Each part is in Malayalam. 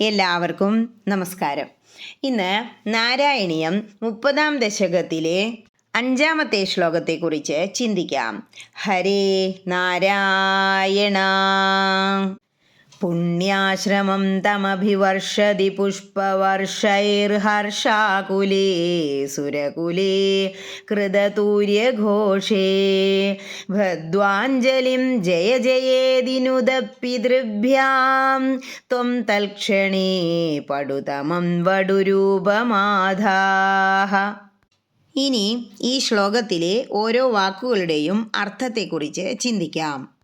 എല്ലാവർക്കും നമസ്കാരം. ഇന്ന് നാരായണീയം മുപ്പതാം ദശകത്തിലെ അഞ്ചാമത്തെ ശ്ലോകത്തെക്കുറിച്ച് ചിന്തിക്കാം. ഹരേ നാരായണ. പുണ്യാശ്രമം തമഭിവർഷതി പുഷ്പവർഷൈർഹർഷാകുലേ സുരകുലേ കൃതതൂര്യഘോഷേ. ഭദ്വാഞ്ജലിം ജയ ജയേതിനുദപ്പിതൃഭ്യാം ത്വം തൽക്ഷണേ പടുതമം വടുരൂപമാധാഹ. ഇനി ഈ ശ്ലോകത്തിലെ ഓരോ വാക്കുകളുടെയും അർത്ഥത്തെക്കുറിച്ച് ചിന്തിക്കാം.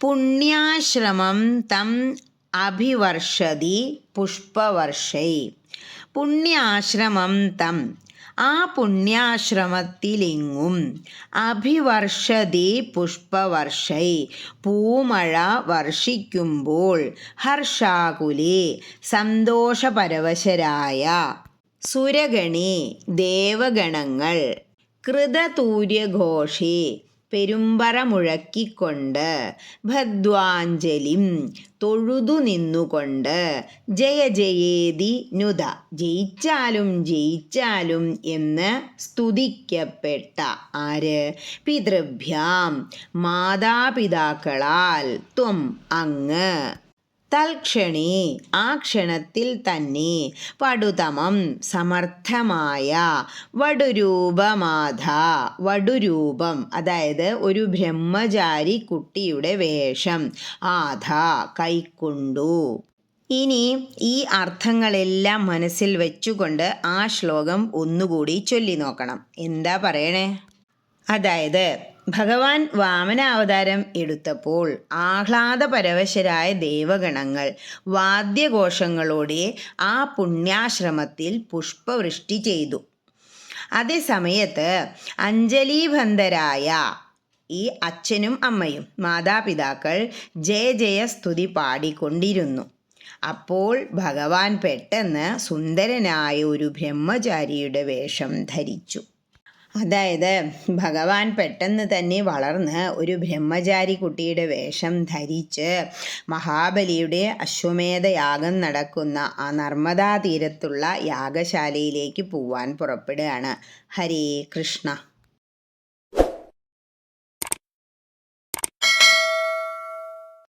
പുണ്യാശ്രമം തം അഭിവർഷതി പുഷ്പവർഷൈ. പുണ്യാശ്രമം തം. ആ പുണ്യാശ്രമത്തിലെങ്ങും അഭിവർഷതി പുഷ്പവർഷൈ. പൂമഴ വർഷിക്കുമ്പോൾ ഹർഷാകുലേ സന്തോഷപരവശരായ സുരഗണി ദേവഗണങ്ങൾ കൃതതൂര്യഘോഷി പെരുമ്പറ മുഴക്കിക്കൊണ്ട് ഭദ്വാഞ്ജലിം തൊഴുതു നിന്നുകൊണ്ട് ജയ ജയേതി നുത. ജയിച്ചാലും ജയിച്ചാലും എന്ന് സ്തുതിക്കപ്പെട്ട ആര്? പിതൃഭ്യാം മാതാപിതാക്കളാൽ ത്വം അങ്ങ്. തൽക്ഷണേ ആ ക്ഷണത്തിൽ തന്നെ പടുതമം സമർത്ഥമായ വടുരൂപമാധ വടുരൂപം. അതായത് ഒരു ബ്രഹ്മചാരി കുട്ടിയുടെ വേഷം. ആധ കൈക്കൊണ്ടു. ഇനി ഈ അർത്ഥങ്ങളെല്ലാം മനസ്സിൽ വെച്ചുകൊണ്ട് ആ ശ്ലോകം ഒന്നുകൂടി ചൊല്ലി നോക്കണം എന്താ പറയണേ? അതായത് ഭഗവാൻ വാമനാവതാരം എടുത്തപ്പോൾ ആഹ്ലാദപരവശരായ ദേവഗണങ്ങൾ വാദ്യഘോഷങ്ങളോടെ ആ പുണ്യാശ്രമത്തിൽ പുഷ്പവൃഷ്ടി ചെയ്തു. അതേസമയത്ത് അഞ്ജലീബന്ധരായ ഈ അച്ഛനും അമ്മയും മാതാപിതാക്കൾ ജയ ജയ സ്തുതി പാടിക്കൊണ്ടിരുന്നു. അപ്പോൾ ഭഗവാൻ പെട്ടെന്ന് സുന്ദരനായ ഒരു ബ്രഹ്മചാരിയുടെ വേഷം ധരിച്ചു. അതായത് ഭഗവാൻ പെട്ടെന്ന് തന്നെ വളർന്ന് ഒരു ബ്രഹ്മചാരി കുട്ടിയുടെ വേഷം ധരിച്ച് മഹാബലിയുടെ അശ്വമേധയാഗം നടക്കുന്ന ആ നർമ്മദാ തീരത്തുള്ള യാഗശാലയിലേക്ക് പോവാൻ പുറപ്പെടുകയാണ്. ഹരേ കൃഷ്ണ.